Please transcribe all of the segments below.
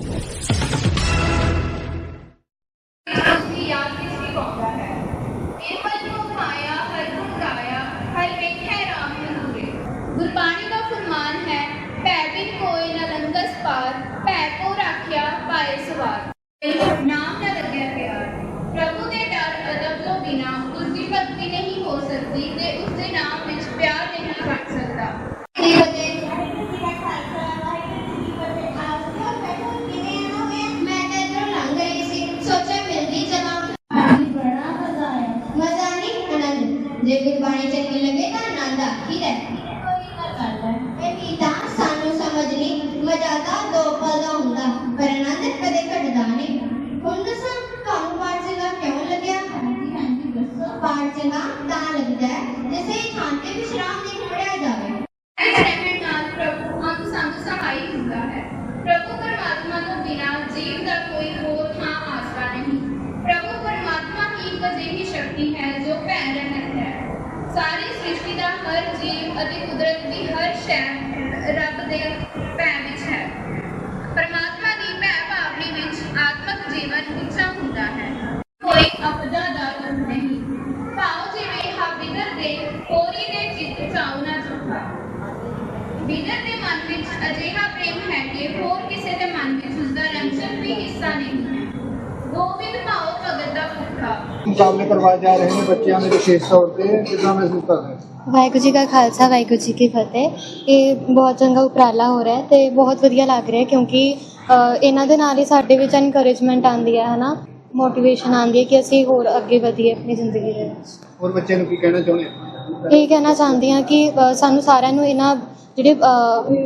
Gracias. ਜੇ ਗੁਰਬਾਣੀ ਚੰਗੀ ਲੱਗੇ ਤਾਂ ਆਨੰਦ ਆਖੀ ਰਹਿ ਕੋਈ ਨਾ ਕਰਦਾ ਇਹ ਗੀਤਾ ਸਾਨੂੰ ਸਮਝ ਨਹੀਂ ਮਜ਼ਾ ਤਾਂ ਦੋ ਪਲ ਦਾ ਹੁੰਦਾ ਪਰ ਆਨੰਦ ਕਦੇ ਘਟਦਾ ਨਹੀਂ। ਹੁਣ ਦੱਸਾਂ ਤੁਹਾਨੂੰ ਪਾਠ ਚੰਗਾ ਕਿਉਂ ਲੱਗਿਆ? ਹਾਂਜੀ ਹਾਂਜੀ ਦੱਸੋ। ਪਾਠ ਚੰਗਾ ਤਾਂ ਲੱਗਦਾ ਹੈ ਜੇ ਸਹੀ ਥਾਂ ਤੇ ਵਿਸ਼ਰਾਮ ਨਹੀਂ ਪੜਿਆ ਜਾਵੇ ਇਸ ਰਹਿਣ ਨਾਲ ਪ੍ਰਭੂ ਅੰਗ ਸੰਗ ਸਹਾਈ ਹੁੰਦਾ ਹੈ ਪ੍ਰਭੂ ਪਰਮਾਤਮਾ ਤੋਂ ਬਿਨਾ ਜੀਵ ਦਾ ਕੋਈ ਹੋਰ ਥਾਂ ਆਸਰਾ ਨਹੀਂ ਪ੍ਰਭੂ ਪਰਮਾਤਮਾ ਹੀ ਇੱਕ ਅਜਿਹੀ ਸ਼ਕਤੀ ਹੈ ਜੋ ਭੈ ਰਹਿਤ ਹੈ ਸਾਰੀ ਸ੍ਰਿਸ਼ਟੀ ਹਰ ਜੀਵ ਅਤੇ ਕੁਦਰਤ ਦੀ ਹਰ ਸ਼ੈ ਰੱਬ ਦੇ ਭੈ ਵਿੱਚ ਹੈ। ਪਰਮਾਤਮਾ ਦੀ ਭੈ ਭਾਵਨੀ ਵਿੱਚ ਆਤਮਿਕ ਜੀਵਨ ਉੱਚਾ ਹੁੰਦਾ ਹੈ। ਕੋਈ ਅਪਦਾ ਦਾ ਰੂਪ ਨਹੀਂ। ਭਾਵ ਜਿਵੇਂ ਹਾਬਿਦਰ ਦੇ ਕੋਰੀ ਦੇ ਚਿੱਤ ਚਾਉ ਚੁੱਕਾ। ਬਿਦਰ ਦੇ ਮਨ ਵਿੱਚ ਅਜਿਹਾ ਪ੍ਰੇਮ ਹੈ ਕਿ ਹੋਰ ਕਿਸੇ ਦੇ ਮਨ ਵਿੱਚ ਉਸ ਦਾ ਰੰਜਨ ਵੀ ਹਿੱਸਾ ਨਹੀਂ ਹੈ। ਗੋਬਿੰਦ ਭਾਉ ਭਗਤ ਦਾ ਭੁੱਖਾ। ਮੁਕਾਬਲੇ ਕਰਵਾਏ ਜਾ ਰਹੇ ਨੇ ਬੱਚਿਆਂ ਦੇ ਵਿਸ਼ੇਸ਼ ਤੌਰ ਤੇ ਕਿੰਨਾ ਮਹਿਸੂਸ ਕਰ ਰਹੇ ਵਾਹਿਗੁਰੂ ਜੀ ਕਾ ਖਾਲਸਾ ਵਾਹਿਗੁਰੂ ਜੀ ਕੀ ਫਤਿਹ। ਇਹ ਬਹੁਤ ਚੰਗਾ ਉਪਰਾਲਾ ਹੋ ਰਿਹਾ ਹੈ ਤੇ ਬਹੁਤ ਵਧੀਆ ਲੱਗ ਰਿਹਾ ਹੈ ਕਿਉਂਕਿ ਅ, ਇਹਨਾਂ ਦੇ ਨਾਲ ਹੀ ਸਾਡੇ ਵਿੱਚ ਐਨਕਰੇਜਮੈਂਟ ਆਉਂਦੀ ਹੈ ਹਨਾ? ਮੋਟੀਵੇਸ਼ਨ ਆਉਂਦੀ ਹੈ ਕਿ ਅਸੀਂ ਹੋਰ ਅੱਗੇ ਵਧੀਏ ਆਪਣੀ ਜ਼ਿੰਦਗੀ ਦੇ ਵਿੱਚ। ਹੋਰ ਬੱਚਿਆਂ ਨੂੰ ਕੀ ਕਹਿਣਾ ਚਾਹੁੰਦੇ ਹੋ? ਇਹ ਕਹਿਣਾ ਚਾਹੁੰਦੀ ਹਾਂ ਕਿ ਅ, ਸਾਨੂੰ ਸਾਰਿਆਂ ਨੂੰ ਇਹਨਾਂ ਜਿਹੜੇ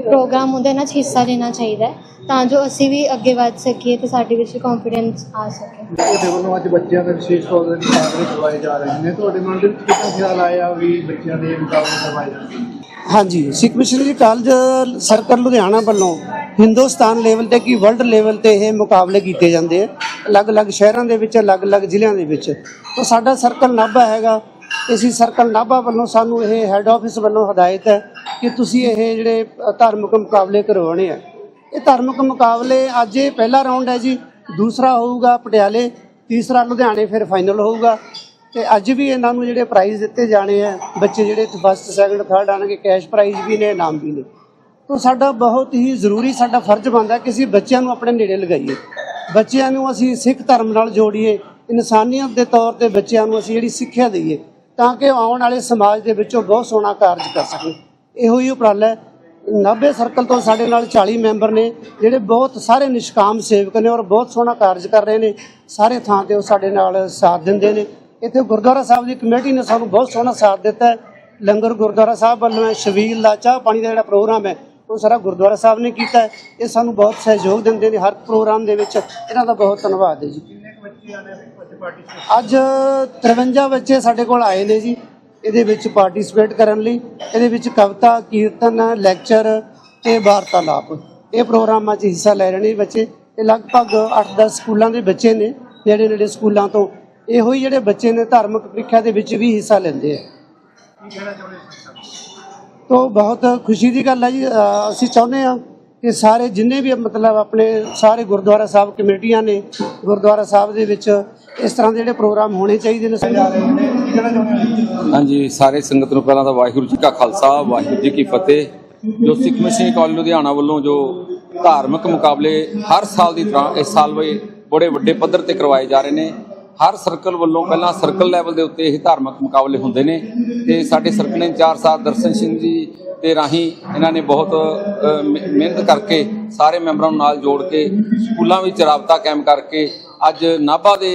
ਪ੍ਰੋਗਰਾਮ ਹੁੰਦੇ ਇਹਨਾਂ 'ਚ ਹਿੱਸਾ ਲੈਣਾ ਚਾਹੀਦਾ ਹੈ ਤਾਂ ਜੋ ਅਸੀਂ ਵੀ ਅੱਗੇ ਵੱਧ ਸਕੀਏ ਤੇ ਸਾਡੇ ਵਿੱਚ ਕੌਨਫੀਡੈਂਸ ਆ ਸਕੇ। ਤੁਹਾਡੇ ਵੱਲੋਂ ਅੱਜ ਬੱਚਿਆਂ ਦੇ ਵਿਸ਼ੇਸ਼ ਤੌਰ ਤੇ ਮੁਕਾਬਲੇ ਕਰਵਾਏ ਜਾ ਰਹੇ ਨੇ। ਤੁਹਾਡੇ ਮਨ ਦੇ ਵਿੱਚ ਕਿੰਨਾ ਖਿਆਲ ਆਇਆ ਵੀ ਬੱਚਿਆਂ ਦੇ ਮੁਕਾਬਲੇ ਕਰਵਾਏ ਜਾਣਗੇ ਹਾਂਜੀ Sikh missionary college circle Ludhiana ਵੱਲੋਂ ਹਿੰਦੁਸਤਾਨ ਲੈਵਲ ਤੇ ਕੀ ਵਰਲਡ ਲੈਵਲ ਤੇ ਇਹ ਮੁਕਾਬਲੇ ਕੀਤੇ ਜਾਂਦੇ ਆ। ਅਲੱਗ-ਅਲੱਗ ਸ਼ਹਿਰਾਂ ਦੇ ਵਿੱਚ ਅਲੱਗ-ਅਲੱਗ ਜ਼ਿਲ੍ਹਿਆਂ ਦੇ ਵਿੱਚ। ਤਾਂ ਸਾਡਾ ਸਰਕਲ ਨਾਭਾ ਹੈਗਾ। ਅਸੀਂ ਸਰਕਲ ਨਾਭਾ ਵੱਲੋਂ ਸਾਨੂੰ ਇਹ ਹੈੱਡ ਆਫਿਸ ਵੱਲੋਂ ਹਦਾਇਤ ਹੈ ਕਿ ਤੁਸੀਂ ਇਹ ਜਿਹੜੇ ਧਾਰਮਿਕ ਮੁਕਾਬਲੇ ਕਰਵਾਉਣੇ ਆ। ਇਹ ਧਾਰਮਿਕ ਮੁਕਾਬਲੇ ਅੱਜ ਇਹ ਪਹਿਲਾ ਰਾਉਂਡ ਹੈ ਜੀ। ਦੂਸਰਾ ਹੋਊਗਾ ਪਟਿਆਲੇ, ਤੀਸਰਾ ਲੁਧਿਆਣੇ, ਫਿਰ ਫਾਈਨਲ ਹੋਊਗਾ। ਤੇ ਅੱਜ ਵੀ ਇਹਨਾਂ ਨੂੰ ਜਿਹੜੇ ਪ੍ਰਾਈਜ਼ ਦਿੱਤੇ ਜਾਣੇ ਆ, ਬੱਚੇ ਜਿਹੜੇ ਫਸਟ ਸੈਕੰਡ ਥਰਡ ਆਣਗੇ ਕੈਸ਼ ਪ੍ਰਾਈਜ਼ ਵੀ ਨੇ, ਇਨਾਮ ਵੀ ਨੇ। ਤੋਂ ਸਾਡਾ ਬਹੁਤ ਹੀ ਜ਼ਰੂਰੀ ਸਾਡਾ ਫਰਜ਼ ਬਣਦਾ ਕਿ ਅਸੀਂ ਬੱਚਿਆਂ ਨੂੰ ਆਪਣੇ ਨੇੜੇ ਲਗਾਈਏ। ਬੱਚਿਆਂ ਨੂੰ ਅਸੀਂ ਸਿੱਖ ਧਰਮ ਨਾਲ ਜੋੜੀਏ, ਇਨਸਾਨੀਅਤ ਦੇ ਤੌਰ ਤੇ ਬੱਚਿਆਂ ਨੂੰ ਅਸੀਂ ਜਿਹੜੀ ਸਿੱਖਿਆ ਦਈਏ, ਤਾਂ ਕਿ ਆਉਣ ਵਾਲੇ ਸਮਾਜ ਦੇ ਵਿੱਚ ਉਹ ਬਹੁਤ ਸੋਹਣਾ ਕਾਰਜ ਕਰ ਸਕਣ। ਇਹੋ ਹੀ ਉਪਰਾਲਾ ਹੈ। 90 ਸਰਕਲ ਤੋਂ ਸਾਡੇ ਨਾਲ 40 ਮੈਂਬਰ ਨੇ ਜਿਹੜੇ ਬਹੁਤ ਸਾਰੇ ਨਿਸ਼ਕਾਮ ਸੇਵਕ ਨੇ ਔਰ ਬਹੁਤ ਸੋਹਣਾ ਕਾਰਜ ਕਰ ਰਹੇ ਨੇ ਸਾਰੇ ਥਾਂ ਤੇ ਉਹ ਸਾਡੇ ਨਾਲ ਸਾਥ ਦਿੰਦੇ ਨੇ। ਇੱਥੇ ਗੁਰਦੁਆਰਾ ਸਾਹਿਬ ਦੀ ਕਮੇਟੀ ਨੇ ਸਾਨੂੰ ਬਹੁਤ ਸੋਹਣਾ ਸਾਥ ਦਿੱਤਾ ਹੈ। ਲੰਗਰ ਗੁਰਦੁਆਰਾ ਸਾਹਿਬ ਵੱਲੋਂ ਹੈ ਛਬੀਲ ਦਾ ਚਾਹ ਪਾਣੀ ਦਾ ਜਿਹੜਾ ਪ੍ਰੋਗਰਾਮ ਹੈ ਉਹ ਸਾਰਾ ਗੁਰਦੁਆਰਾ ਸਾਹਿਬ ਨੇ ਕੀਤਾ ਇਹ ਸਾਨੂੰ ਬਹੁਤ ਸਹਿਯੋਗ ਦਿੰਦੇ ਨੇ ਹਰ ਪ੍ਰੋਗਰਾਮ ਦੇ ਵਿੱਚ। ਇਹਨਾਂ ਦਾ ਬਹੁਤ ਧੰਨਵਾਦ ਹੈ ਜੀ। ਅੱਜ 53 ਬੱਚੇ ਸਾਡੇ ਕੋਲ ਆਏ ਨੇ ਜੀ। ਇਹਦੇ ਵਿੱਚ ਪਾਰਟਿਸਿਪੇਟ ਕਰਨ ਲਈ, ਇਹਦੇ ਵਿੱਚ ਕਵਿਤਾ, ਕੀਰਤਨ ਲੈਕਚਰ ਤੇ ਵਾਰਤਾਲਾਪ। ਇਹ ਪ੍ਰੋਗਰਾਮਾਂ 'ਚ ਹਿੱਸਾ ਲੈ ਰਹੇ ਨੇ ਬੱਚੇ। ਇਹ ਲਗਭਗ 8-10 ਸਕੂਲਾਂ ਦੇ ਬੱਚੇ ਨੇ, ਨੇੜੇ ਨੇੜੇ ਸਕੂਲਾਂ ਤੋਂ। ਇਹੋ ਹੀ ਜਿਹੜੇ ਬੱਚੇ ਨੇ ਧਾਰਮਿਕ ਪ੍ਰੀਖਿਆ ਦੇ ਵਿੱਚ ਵੀ ਹਿੱਸਾ ਲੈਂਦੇ ਆ। ਕੀ ਬਹੁਤ ਖੁਸ਼ੀ ਦੀ ਗੱਲ ਹੈ ਜੀ। ਅਸੀਂ ਚਾਹੁੰਦੇ ਹਾਂ ਕਿ ਸਾਰੇ ਜਿੰਨੇ ਵੀ ਮਤਲਬ ਆਪਣੇ ਸਾਰੇ ਗੁਰਦੁਆਰਾ ਸਾਹਿਬ ਕਮੇਟੀਆਂ ਨੇ, ਗੁਰਦੁਆਰਾ ਸਾਹਿਬ ਦੇ ਵਿੱਚ ਇਸ ਤਰ੍ਹਾਂ ਦੇ ਜਿਹੜੇ ਪ੍ਰੋਗਰਾਮ ਹੋਣੇ ਚਾਹੀਦੇ ਨੇ। ਕੀ ਕਹਿਣਾ ਚਾਹੁੰਦੇ ਹੋ? ਹਾਂਜੀ, ਸਾਰੇ ਸੰਗਤ ਨੂੰ ਪਹਿਲਾਂ ਤਾਂ ਵਾਹਿਗੁਰੂ ਜੀ ਕਾ ਖਾਲਸਾ, ਵਾਹਿਗੁਰੂ ਜੀ ਕੀ ਫਤਿਹ। ਜੋ ਸਿੱਖ ਮਿਸ਼ਨਰੀ ਕਾਲਜ ਲੁਧਿਆਣਾ ਵੱਲੋਂ ਜੋ ਧਾਰਮਿਕ ਮੁਕਾਬਲੇ ਹਰ ਸਾਲ ਦੀ ਤਰ੍ਹਾਂ ਇਸ ਸਾਲ ਵੀ ਬੜੇ ਵੱਡੇ ਪੱਧਰ ਤੇ ਕਰਵਾਏ ਜਾ ਰਹੇ ਨੇ। ਹਰ ਸਰਕਲ ਵੱਲੋਂ ਪਹਿਲਾਂ ਸਰਕਲ ਲੈਵਲ ਦੇ ਉੱਤੇ ਇਹ ਧਾਰਮਿਕ ਮੁਕਾਬਲੇ ਹੁੰਦੇ ਨੇ ਤੇ ਸਾਡੇ ਸਰਕਲ ਇੰਚਾਰਜ ਸਾਹਿਬ ਦਰਸ਼ਨ ਸਿੰਘ ਜੀ ਦੇ ਰਾਹੀਂ ਇਹਨਾਂ ਨੇ ਬਹੁਤ ਮਿਹਨਤ ਕਰਕੇ ਸਾਰੇ ਮੈਂਬਰਾਂ ਨੂੰ ਨਾਲ ਜੋੜ ਕੇ ਸਕੂਲਾਂ ਵਿੱਚ ਰਾਬਤਾ ਕਾਇਮ ਕਰਕੇ ਅੱਜ ਨਾਭਾ ਦੇ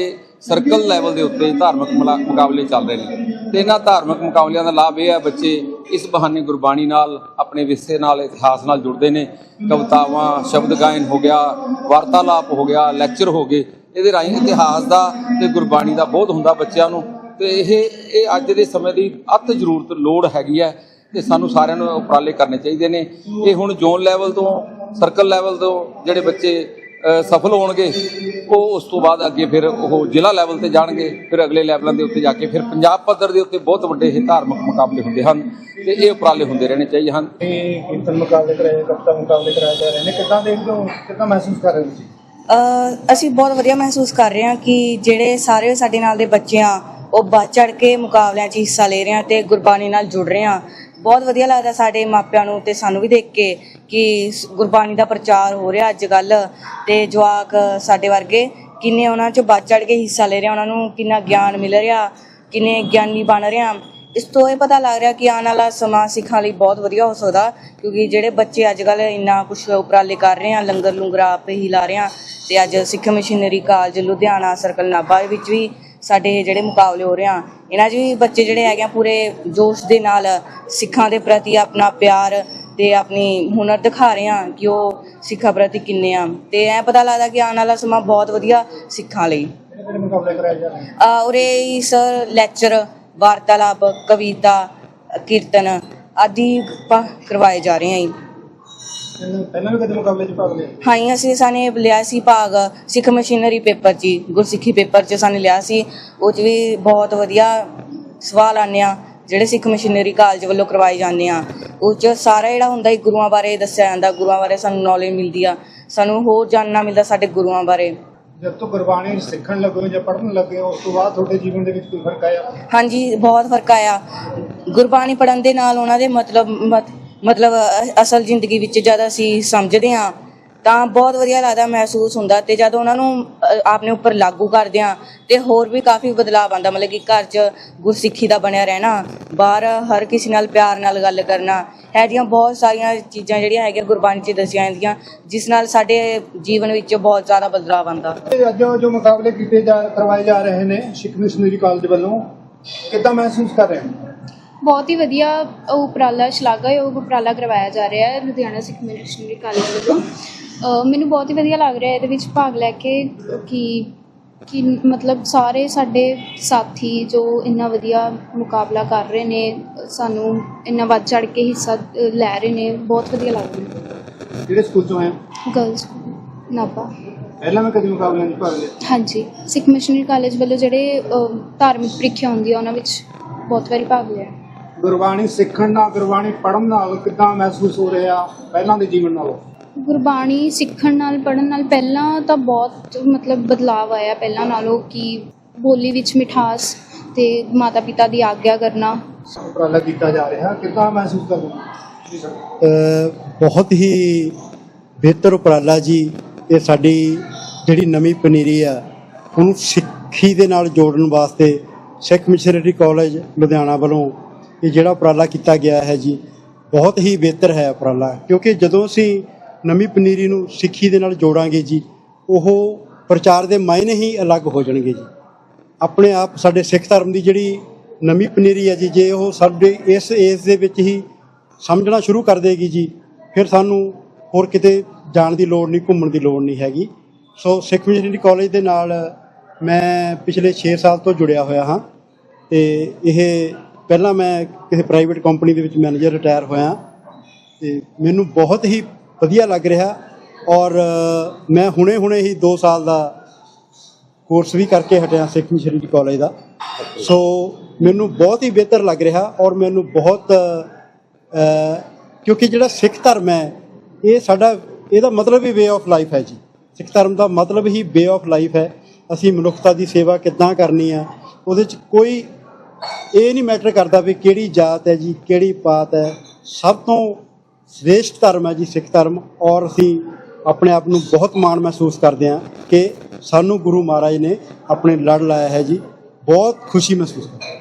ਸਰਕਲ ਲੈਵਲ ਦੇ ਉੱਤੇ ਧਾਰਮਿਕ ਮੁਲਾ- ਮੁਕਾਬਲੇ ਚੱਲ ਰਹੇ ਨੇ। ਤੇ ਇਹਨਾਂ ਧਾਰਮਿਕ ਮੁਕਾਬਲਿਆਂ ਦਾ ਲਾਭ ਇਹ ਹੈ ਬੱਚੇ ਇਸ ਬਹਾਨੇ ਗੁਰਬਾਣੀ ਨਾਲ, ਆਪਣੇ ਵਿਰਸੇ ਨਾਲ, ਇਤਿਹਾਸ ਨਾਲ ਜੁੜਦੇ ਨੇ। ਕਵਿਤਾਵਾਂ, ਸ਼ਬਦ ਗਾਇਨ ਹੋ ਗਿਆ, ਵਾਰਤਾਲਾਪ ਹੋ ਗਿਆ ਲੈਕਚਰ ਹੋ ਗਏ। ਇਹਦੇ ਰਾਹੀਂ ਇਤਿਹਾਸ ਦਾ ਤੇ ਗੁਰਬਾਣੀ ਦਾ ਬਹੁਤ ਹੁੰਦਾ ਬੱਚਿਆਂ ਨੂੰ। ਤੇ ਇਹ ਇਹ ਅੱਜ ਦੇ ਸਮੇਂ ਦੀ ਅਤ ਜ਼ਰੂਰਤ ਲੋੜ ਹੈਗੀ ਹੈ ਤੇ ਸਾਨੂੰ ਸਾਰਿਆਂ ਨੂੰ ਉਪਰਾਲੇ ਕਰਨੇ ਚਾਹੀਦੇ ਨੇ। ਇਹ ਹੁਣ ਜ਼ੋਨ ਲੈਵਲ ਤੋਂ ਸਰਕਲ ਲੈਵਲ ਤੋਂ ਜਿਹੜੇ ਬੱਚੇ ਸਫਲ ਹੋਣਗੇ ਉਹ ਉਸ ਤੋਂ ਬਾਅਦ ਅੱਗੇ ਫਿਰ ਉਹ ਜ਼ਿਲ੍ਹਾ ਲੈਵਲ ਤੇ ਜਾਣਗੇ ਫਿਰ ਅਗਲੇ ਲੈਵਲਾਂ ਦੇ ਉੱਤੇ ਜਾ ਕੇ ਫਿਰ ਪੰਜਾਬ ਪੱਧਰ ਦੇ ਉੱਤੇ ਬਹੁਤ ਵੱਡੇ ਇਹ ਧਾਰਮਿਕ ਮੁਕਾਬਲੇ ਹੁੰਦੇ ਹਨ ਤੇ ਇਹ ਉਪਰਾਲੇ ਹੁੰਦੇ ਰਹਿਣੇ ਚਾਹੀਦੇ ਹਨ। ਇਹ ਕੀਰਤਨ ਮੁਕਾਬਲੇ ਕਰਾਏ ਕਵਿਤਾ ਮੁਕਾਬਲੇ ਕਰਾਏ ਜਾ ਰਹੇ ਨੇ। ਕਿੱਦਾਂ ਦੇਖਦੇ ਹੋ? ਕਿੱਦਾਂ ਮਹਿਸੂਸ ਕਰ ਰਹੇ ਹੋ ਤੁਸੀਂ? ਅਸੀਂ ਬਹੁਤ ਵਧੀਆ ਮਹਿਸੂਸ ਕਰ ਰਹੇ ਹਾਂ ਕਿ ਜਿਹੜੇ ਸਾਰੇ ਸਾਡੇ ਨਾਲ ਦੇ ਬੱਚੇ ਆ ਉਹ ਵੱਧ ਚੜ ਕੇ ਮੁਕਾਬਲਿਆਂ 'ਚ ਹਿੱਸਾ ਲੈ ਰਹੇ ਆ ਤੇ ਗੁਰਬਾਣੀ ਨਾਲ ਜੁੜ ਰਹੇ ਆ। ਬਹੁਤ ਵਧੀਆ ਲੱਗਦਾ ਸਾਡੇ ਮਾਪਿਆਂ ਨੂੰ ਤੇ ਸਾਨੂੰ ਵੀ ਦੇਖ ਕੇ ਕਿ ਸ- ਗੁਰਬਾਣੀ ਦਾ ਪ੍ਰਚਾਰ ਹੋ ਰਿਹਾ ਅੱਜ ਕੱਲ ਤੇ ਜਵਾਕ ਸਾਡੇ ਵਰਗੇ ਕਿੰਨੇ ਉਹਨਾਂ 'ਚ ਵੱਧ ਚੜ ਕੇ ਹਿੱਸਾ ਲੈ ਰਿਹਾ, ਉਹਨਾਂ ਨੂੰ ਕਿੰਨਾ ਗਿਆਨ ਮਿਲ ਰਿਹਾ, ਕਿੰਨੇ ਗਿਆਨੀ ਬਣ ਰਿਹਾ ਇਸ ਤੋਂ ਇਹ ਪਤਾ ਲੱਗ ਰਿਹਾ ਕਿ ਆਉਣ ਵਾਲਾ ਸਮਾਂ ਸਿੱਖਾਂ ਲਈ ਬਹੁਤ ਵਧੀਆ ਹੋ ਸਕਦਾ ਕਿਉਂਕਿ ਜਿਹੜੇ ਬੱਚੇ ਅੱਜ ਕੱਲ ਇੰਨਾ ਕੁਝ ਉਪਰਾਲੇ ਕਰ ਰਹੇ ਆ, ਲੰਗਰ ਲੁੰਗਰ ਆਪੇ ਹੀ ਲਾ ਰਹੇ ਆ ਤੇ ਅੱਜ Sikh missionary college Ludhiana circle Nabha ਵਿੱਚ ਵੀ ਸਾਡੇ ਜਿਹੜੇ ਮੁਕਾਬਲੇ ਹੋ ਰਹੇ ਆ ਇਹਨਾਂ 'ਚ ਵੀ ਬੱਚੇ ਜਿਹੜੇ ਹੈਗੇ ਆ ਪੂਰੇ ਜੋਸ਼ ਦੇ ਨਾਲ ਸਿੱਖਾਂ ਦੇ ਪ੍ਰਤੀ ਆਪਣਾ ਪਿਆਰ ਤੇ ਆਪਣੀ ਹੁਨਰ ਦਿਖਾ ਰਹੇ ਆ ਕਿ ਉਹ ਸਿੱਖਾਂ ਪ੍ਰਤੀ ਕਿੰਨੇ ਆ। ਤੇ ਐ ਪਤਾ ਲੱਗਦਾ ਕਿ ਆਉਣ ਵਾਲਾ ਸਮਾਂ ਬਹੁਤ ਵਧੀਆ ਸਿੱਖਾਂ ਲਈ। ਕਿਹੜੇ ਕਿਹੜੇ ਮੁਕਾਬਲੇ ਕਰਾਏ ਜਾ ਰਹੇ ਨੇ ਅ, ਉਰੇ ਸਰ ਲੈਕਚਰ ਵਾਰਤਾਲਾਪ ਕਵਿਤਾ ਕੀਰਤਨ ਆਦਿ ਕਰਵਾਏ ਜਾ ਰਹੇ ਆ ਜੀ। ਪਹਿਲਾਂ ਵੀ ਕਦੇ ਮੁਕਾਬਲੇ 'ਚ ਭਾਗ ਲਿਆ? ਹਾਂ ਜੀ, ਅਸੀਂ ਸਾਨੇ ਲਿਆ ਸੀ ਭਾਗ ਸਿੱਖ ਮਸ਼ੀਨਰੀ ਪੇਪਰ 'ਚ ਹੀ, ਗੁਰਸਿੱਖੀ ਪੇਪਰ 'ਚ ਸਾਨੇ ਲਿਆ ਸੀ। ਉਹ 'ਚ ਵੀ ਬਹੁਤ ਵਧੀਆ ਸਵਾਲ ਆਉਂਦੇ ਆ ਜਿਹੜੇ ਸਿੱਖ ਮਸ਼ੀਨਰੀ ਕਾਲਜ ਵੱਲੋਂ ਕਰਵਾਏ ਜਾਂਦੇ ਆ। ਉਹ 'ਚ ਸਾਰਾ ਜਿਹੜਾ ਹੁੰਦਾ ਹੈ ਗੁਰੂਆਂ ਬਾਰੇ ਦੱਸਿਆ ਜਾਂਦਾ ਗੁਰੂਆਂ ਬਾਰੇ ਸਾਨੂੰ ਨੌਲੇਜ ਮਿਲਦੀ ਆ। ਸਾਨੂੰ ਹੋਰ ਜਾਣਨਾ ਮਿਲਦਾ ਸਾਡੇ ਗੁਰੂਆਂ ਬਾਰੇ। ਜਦ ਤੋਂ ਗੁਰਬਾਣੀ ਸਿੱਖਣ ਲੱਗੇ ਹੋ ਜਾਂ ਪੜ੍ਹਨ ਲੱਗੇ ਹੋ ਉਸ ਤੋਂ ਬਾਅਦ ਤੁਹਾਡੇ ਜੀਵਨ ਦੇ ਵਿੱਚ ਕੋਈ ਫ਼ਰਕ ਆਇਆ? ਹਾਂਜੀ ਬਹੁਤ ਫ਼ਰਕ ਆਇਆ। ਗੁਰਬਾਣੀ ਪੜਨ ਦੇ ਨਾਲ ਉਹਨਾਂ ਦੇ ਮਤਲਬ ਮਤ- ਮਤਲਬ ਅਸਲ ਜ਼ਿੰਦਗੀ ਵਿੱਚ ਜਦ ਅਸੀਂ ਸਮਝਦੇ ਹਾਂ, ਤਾਂ ਬਹੁਤ ਵਧੀਆ ਲੱਗਦਾ ਮਹਿਸੂਸ ਹੁੰਦਾ ਤੇ ਜਦ ਉਹਨਾਂ ਨੂੰ ਆਪਣੇ ਉੱਪਰ ਲਾਗੂ ਕਰਦੇ ਹਾਂ, ਤੇ ਹੋਰ ਵੀ ਕਾਫੀ ਬਦਲਾਅ ਆਉਂਦਾ, ਮਤਲਬ ਕਿ ਘਰ 'ਚ ਗੁਰਸਿੱਖੀ ਦਾ ਬਣਿਆ ਰਹਿਣਾ, ਬਾਹਰ ਹਰ ਕਿਸੇ ਨਾਲ ਪਿਆਰ ਨਾਲ ਗੱਲ ਕਰਨਾ ਹੈ ਜੀਆਂ ਬਹੁਤ ਸਾਰੀਆਂ ਚੀਜ਼ਾਂ ਜਿਹੜੀਆਂ ਹੈਗੀਆਂ, ਗੁਰਬਾਣੀ 'ਚ ਦੱਸੀਆਂ ਜਾਂਦੀਆਂ, ਜਿਸ ਨਾਲ ਸਾਡੇ ਜੀਵਨ ਵਿੱਚ ਬਹੁਤ ਜ਼ਿਆਦਾ ਬਦਲਾਅ ਆਉਂਦਾ। ਅੱਜ ਜੋ ਮੁਕਾਬਲੇ ਕੀਤੇ ਜਾ, ਕਰਵਾਏ ਜਾ ਰਹੇ ਨੇ, ਸਿੱਖ ਮਿਸ਼ਨਰੀ ਕਾਲਜ ਵੱਲੋਂ, ਕਿੱਦਾਂ ਮਹਿਸੂਸ ਕਰ ਰਹੇ ਹੋ? ਬਹੁਤ ਹੀ ਵਧੀਆ ਉਪਰਾਲਾ ਸ਼ਲਾਘਾਯੋਗ ਉਪਰਾਲਾ ਕਰਵਾਇਆ ਜਾ ਰਿਹਾ ਹੈ ਲੁਧਿਆਣਾ ਸਿੱਖ ਮਿਸ਼ਨਰੀ ਕਾਲਜ ਵੱਲੋਂ। ਮੈਨੂੰ ਬਹੁਤ ਹੀ ਵਧੀਆ ਲੱਗ ਰਿਹਾ ਇਹਦੇ ਵਿੱਚ ਭਾਗ ਲੈ ਕੇ ਕਿ ਕਿ ਮਤਲਬ ਸਾਰੇ ਸਾਡੇ ਸਾਥੀ ਜੋ ਇੰਨਾ ਵਧੀਆ ਮੁਕਾਬਲਾ ਕਰ ਰਹੇ ਨੇ ਸਾਨੂੰ ਇੰਨਾ ਵੱਧ ਚੜ ਕੇ ਹਿੱਸਾ ਲੈ ਰਹੇ ਨੇ ਬਹੁਤ ਵਧੀਆ ਲੱਗ ਰਿਹਾ। ਜਿਹੜੇ ਸਕੂਲ ਤੋਂ ਆਏ ਹੋ? ਗਰਲਸ ਨਾਭਾ। ਪਹਿਲਾਂ ਵੀ ਕਦੇ ਮੁਕਾਬਲਿਆਂ 'ਚ ਭਾਗ ਲਿਆ? ਹਾਂਜੀ ਸਿੱਖ ਮਿਸ਼ਨਰੀ ਕਾਲਜ ਵੱਲੋਂ ਜਿਹੜੇ ਅ, ਧਾਰਮਿਕ ਪ੍ਰੀਖਿਆ ਹੁੰਦੀ ਆ ਉਹਨਾਂ ਵਿੱਚ ਬਹੁਤ ਵਾਰੀ ਭਾਗ ਲਿਆ। ਗੁਰਬਾਣੀ ਸਿੱਖਣ ਨਾਲ ਗੁਰਬਾਣੀ ਪੜ੍ਹਨ ਨਾਲ ਕਿੱਦਾਂ ਮਹਿਸੂਸ ਹੋ ਰਿਹਾ ਪਹਿਲਾਂ ਦੇ ਜੀਵਨ ਨਾਲੋਂ? ਗੁਰਬਾਣੀ ਸਿੱਖਣ ਨਾਲ ਪੜਨ ਨਾਲ ਪਹਿਲਾਂ ਤਾਂ ਬਹੁਤ ਮਤਲਬ ਬਦਲਾਵ ਆਇਆ ਪਹਿਲਾਂ ਨਾਲੋਂ ਕਿ ਬੋਲੀ ਵਿੱਚ ਮਿਠਾਸ ਤੇ ਮਾਤਾ ਪਿਤਾ ਦੀ ਆਗਿਆ ਕਰਨਾ। ਉਪਰਾਲਾ ਕੀਤਾ ਜਾ ਰਿਹਾ ਕਿੱਦਾਂ ਮਹਿਸੂਸ ਕਰਦੇ ਹੋ ਜੀ ਸਰ। ਅ, ਬਹੁਤ ਹੀ ਬਿਹਤਰ ਉਪਰਾਲਾ ਜੀ ਇਹ ਸਾਡੀ ਜਿਹੜੀ ਨਵੀਂ ਪਨੀਰੀ ਆ ਉਹਨੂੰ ਸਿੱਖੀ ਦੇ ਨਾਲ ਜੋੜਨ ਵਾਸਤੇ ਸਿੱਖ ਮਿਸ਼ਨਰੀ ਕਾਲਜ ਲੁਧਿਆਣਾ ਵੱਲੋਂ ਇਹ ਜਿਹੜਾ ਉਪਰਾਲਾ ਕੀਤਾ ਗਿਆ ਹੈ ਜੀ, ਬਹੁਤ ਹੀ ਬਿਹਤਰ ਹੈ ਉਪਰਾਲਾ, ਕਿਉਂਕਿ ਜਦੋਂ ਅਸੀਂ ਨਵੀਂ ਪਨੀਰੀ ਨੂੰ ਸਿੱਖੀ ਦੇ ਨਾਲ ਜੋੜਾਂਗੇ ਜੀ, ਉਹ ਪ੍ਰਚਾਰ ਦੇ ਮਾਇਨੇ ਹੀ ਅਲੱਗ ਹੋ ਜਾਣਗੇ ਜੀ। ਆਪਣੇ ਆਪ ਸਾਡੇ ਸਿੱਖ ਧਰਮ ਦੀ ਜਿਹੜੀ ਨਵੀਂ ਪਨੀਰੀ ਹੈ ਜੀ, ਜੇ ਉਹ ਸਾਡੇ ਇਸ ਏਜ ਦੇ ਵਿੱਚ ਹੀ ਸਮਝਣਾ ਸ਼ੁਰੂ ਕਰ ਦੇਗੀ ਜੀ, ਫਿਰ ਸਾਨੂੰ ਹੋਰ ਕਿਤੇ ਜਾਣ ਦੀ ਲੋੜ ਨਹੀਂ, ਘੁੰਮਣ ਦੀ ਲੋੜ ਨਹੀਂ ਹੈਗੀ। ਸੋ ਸਿੱਖ ਮਿਸ਼ਨਰੀ ਕਾਲਜ ਦੇ ਨਾਲ ਮੈਂ ਪਿਛਲੇ 6 ਸਾਲ ਤੋਂ ਜੁੜਿਆ ਹੋਇਆ ਹਾਂ, ਤੇ ਇਹ ਪਹਿਲਾਂ ਮੈਂ ਕਿਸੇ ਪ੍ਰਾਈਵੇਟ ਕੰਪਨੀ ਦੇ ਵਿੱਚ ਮੈਨੇਜਰ ਰਿਟਾਇਰ ਹੋਇਆ ਤੇ ਮੈਨੂੰ ਬਹੁਤ ਹੀ ਵਧੀਆ ਲੱਗ ਰਿਹਾ ਔਰ ਮੈਂ ਹੁਣੇ-ਹੁਣੇ ਹੀ 2 ਸਾਲ ਦਾ ਕੋਰਸ ਵੀ ਕਰਕੇ ਹਟਿਆ ਸਿੱਖ ਮਿਸ਼ਨਰੀ ਕਾਲਜ ਦਾ। ਸੋ ਮੈਨੂੰ ਬਹੁਤ ਹੀ ਬਿਹਤਰ ਲੱਗ ਰਿਹਾ ਔਰ ਮੈਨੂੰ ਬਹੁਤ ਕਿਉਂਕਿ ਜਿਹੜਾ ਸਿੱਖ ਧਰਮ ਹੈ, ਇਹ ਸਾਡਾ, ਇਹਦਾ ਮਤਲਬ ਹੀ ਵੇ ਆਫ ਲਾਈਫ ਹੈ ਜੀ। ਸਿੱਖ ਧਰਮ ਦਾ ਮਤਲਬ ਹੀ ਵੇ ਆਫ ਲਾਈਫ ਹੈ। ਅਸੀਂ ਮਨੁੱਖਤਾ ਦੀ ਸੇਵਾ ਕਿੱਦਾਂ ਕਰਨੀ ਆ ਉਹਦੇ ਚ ਕੋਈ ਇਹ ਨਹੀਂ ਮੈਟਰ ਕਰਦਾ ਵੀ ਕਿਹੜੀ ਜਾਤ ਹੈ ਜੀ, ਕਿਹੜੀ ਪਾਤ ਹੈ। ਸਭ ਤੋਂ ਸ੍ਰੇਸ਼ਟ ਧਰਮ ਹੈ ਜੀ, ਸਿੱਖ ਧਰਮ। ਔਰ ਅਸੀਂ ਆਪਣੇ ਆਪ ਨੂੰ ਬਹੁਤ ਮਾਣ ਮਹਿਸੂਸ ਕਰਦੇ ਹਾਂ ਕਿ ਸਾਨੂੰ ਗੁਰੂ ਮਹਾਰਾਜ ਨੇ ਆਪਣੇ ਲੜ ਲਾਇਆ ਹੈ ਜੀ। ਬਹੁਤ ਖੁਸ਼ੀ ਮਹਿਸੂਸ ਕਰਦੇ